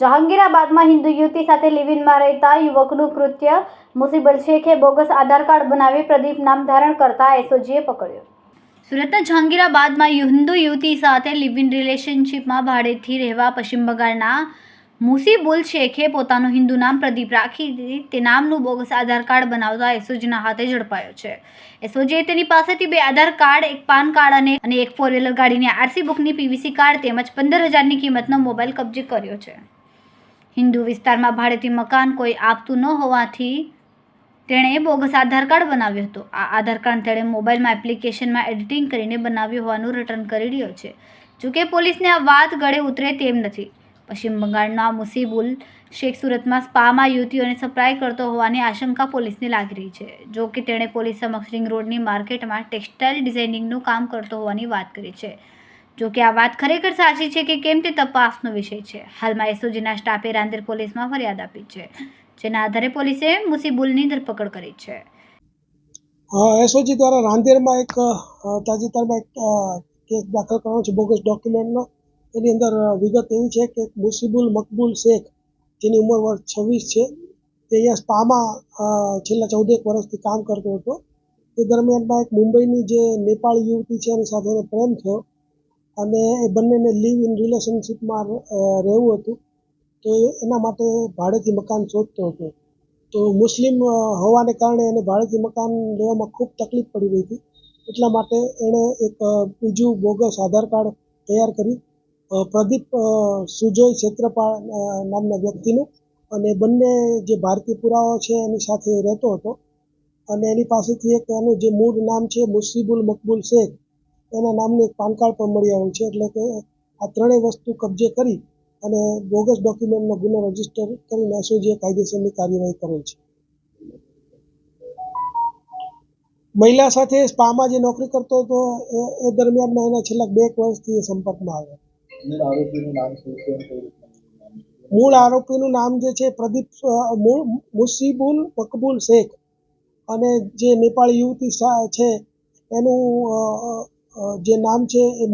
જહાંગીરાબાદમાં હિન્દુ યુવતી સાથે લિવિનમાં રહેતા યુવકનું કૃત્ય મુસીબલ શેખે બોગસ આધાર કાર્ડ બનાવી પ્રદીપ નામ ધારણ કરતા એસઓજીએ પકડ્યો. સુરતના જહાંગીરાબાદમાં હિન્દુ યુવતી સાથે લિવ ઇન રિલેશનશિપમાં ભાડેથી રહેવા પશ્ચિમ બંગાળના મુસીબુલ શેખે પોતાનું હિન્દુ નામ પ્રદીપ રાખી તે નામનું બોગસ આધાર કાર્ડ બનાવતા એસઓજીના હાથે ઝડપાયો છે. એસઓજીએ તેની પાસેથી બે આધાર કાર્ડ, એક પાન કાર્ડ અને અને એક ફોર વ્હીલર ગાડીની આરસી બુકની પીવીસી કાર્ડ તેમજ પંદર હજારની કિંમતનો મોબાઈલ કબજે કર્યો છે. હિન્દુ વિસ્તારમાં ભાડેથી મકાન કોઈ આપતું ન હોવાથી તેણે બોગસ આધાર કાર્ડ બનાવ્યો હતો. આ આધાર કાર્ડ તેણે મોબાઈલમાં એપ્લિકેશનમાં એડિટિંગ કરીને બનાવ્યું હોવાનું રિટર્ન કરી રહ્યો છે. જોકે પોલીસને આ વાત ગળે ઉતરે તેમ નથી. પશ્ચિમ બંગાળના મુસીબુલ શેખ સુરતમાં સ્પામાં યુવતીઓને સપ્લાય કરતો હોવાની આશંકા પોલીસને લાગી રહી છે. જો કે તેણે પોલીસ સમક્ષ રિંગ રોડની માર્કેટમાં ટેક્સટાઇલ ડિઝાઇનિંગનું કામ કરતો હોવાની વાત કરી છે. જો કે આ વાત ખરેખર સાચી છે કે કેમ તે તપાસનો વિષય છે. હાલમાં એસઓજીના સ્ટાફે રાંદેર પોલીસમાં ફરિયાદ આપી છે, જેના આધારે પોલીસે મુસીબુલની ધરપકડ કરી છે. એસઓજી દ્વારા રાંદેરમાં એક તાજેતરમાં એક કેસ દાખલ કરવાનો છે, બોગસ ડોક્યુમેન્ટનો. એની અંદર વિગત એવી છે કે મુસીબુલ મકબૂલ શેખ, જેની ઉંમર વર્ષ છવ્વીસ છે, તે અહીંયા સ્પામાં છેલ્લા ચૌદેક વર્ષથી કામ કરતો હતો. તે દરમિયાનમાં એક મુંબઈની જે નેપાળી યુવતી છે, એની સાથે પ્રેમ થયો. અને એ બંનેને લીવ ઇન રિલેશનશીપમાં રહેવું હતું. તો એના માટે ભાડેથી મકાન શોધતો હતો. તો મુસ્લિમ હોવાને કારણે એને ભાડેથી મકાન લેવામાં ખૂબ તકલીફ પડી રહી હતી. એટલા માટે એણે એક બીજું બોગસ આધાર કાર્ડ તૈયાર કર્યું પ્રદીપ સુજોય ક્ષેત્રપાળ નામના વ્યક્તિનું અને બંને જે ભારતીય પુરાવો છે એની સાથે રહેતો હતો. અને એની પાસેથી એક એનું જે મૂળ નામ છે, મુસીબુલ મકબૂલ શેખ એના નામનું એક પાન કાર્ડ પણ મળી આવ્યું છે. એટલે કે આ ત્રણેય વસ્તુ કબજે કરી અને બોગસ ડોક્યુમેન્ટનો ગુનો રજિસ્ટર કરીને એસઓજીએ કાયદેસરની કાર્યવાહી કરેલ છે. મહિલા સાથે સ્પામાં જે નોકરી કરતો હતો એ દરમિયાનમાં એના છેલ્લા બે વર્ષથી એ સંપર્કમાં આવ્યો. મૂળ આરોપીનું નામ જે છે પ્રદીપ મૂળ મુસીબુલ મકબુલ શેખ. અને જે નેપાળી યુવતી છે એનું જે નામ છે એ